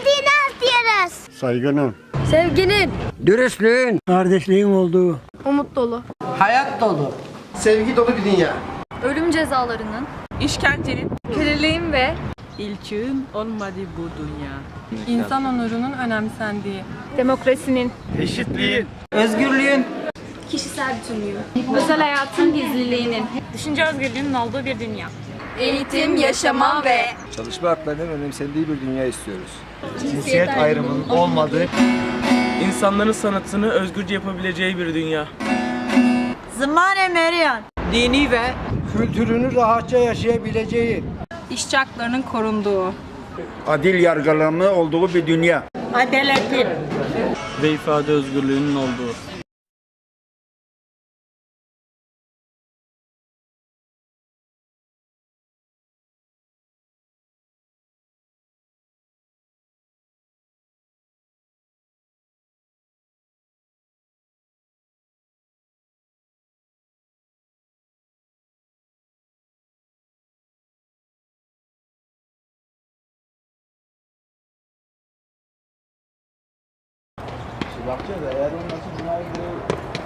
istediğini istiyoruz. Saygının, Sevginin, Dürüstlüğün, kardeşliğin olduğu, umut dolu, hayat dolu. Sevgi dolu bir dünya. ölüm cezalarının, işkencenin, köleliğin ve ilçin olmadığı bu dünya. İnsan onurunun önemsendiği, demokrasinin, Özgürlüğün, kişisel bütünlüğün, özel hayatın gizliliğinin, Düşünce özgürlüğünün olduğu bir dünya. Eğitim, yaşama ve Çalışma haklarının önemsendiği bir dünya istiyoruz. cinsiyet ayrımının Olmadı. İnsanların sanatını özgürce yapabileceği bir dünya. Zımane Merian. dini ve Kültürünü rahatça yaşayabileceği. işçi haklarının korunduğu, adil yargılama olduğu bir dünya. Adaletin. Ve ifade özgürlüğünün olduğu.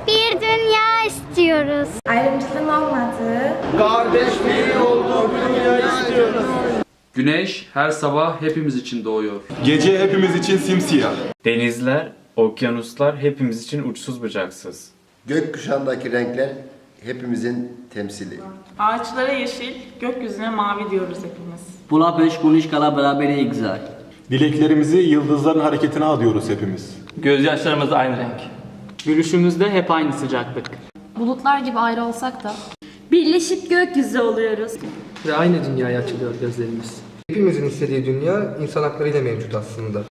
Bir dünya istiyoruz. ayrımcılığın olmadığı, Kardeşliğin olduğu bir dünya istiyoruz. Güneş her sabah hepimiz için doğuyor. Gece hepimiz için simsiyah. Denizler, okyanuslar hepimiz için uçsuz bucaksız. Gökkuşağındaki renkler hepimizin temsili. Ağaçlara yeşil, gökyüzüne mavi diyoruz hepimiz. Pula beş kunuş kala beraber güzel. Dileklerimizi yıldızların hareketine adıyoruz hepimiz. Gözyaşlarımız aynı renk. gülüşümüzde hep aynı sıcaklık. bulutlar gibi ayrı olsak da Birleşip gökyüzü oluyoruz. Ve aynı dünyaya açılıyor gözlerimiz. Hepimizin istediği dünya insan haklarıyla mevcut aslında.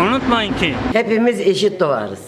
Unutmayın ki Hepimiz eşit doğarız.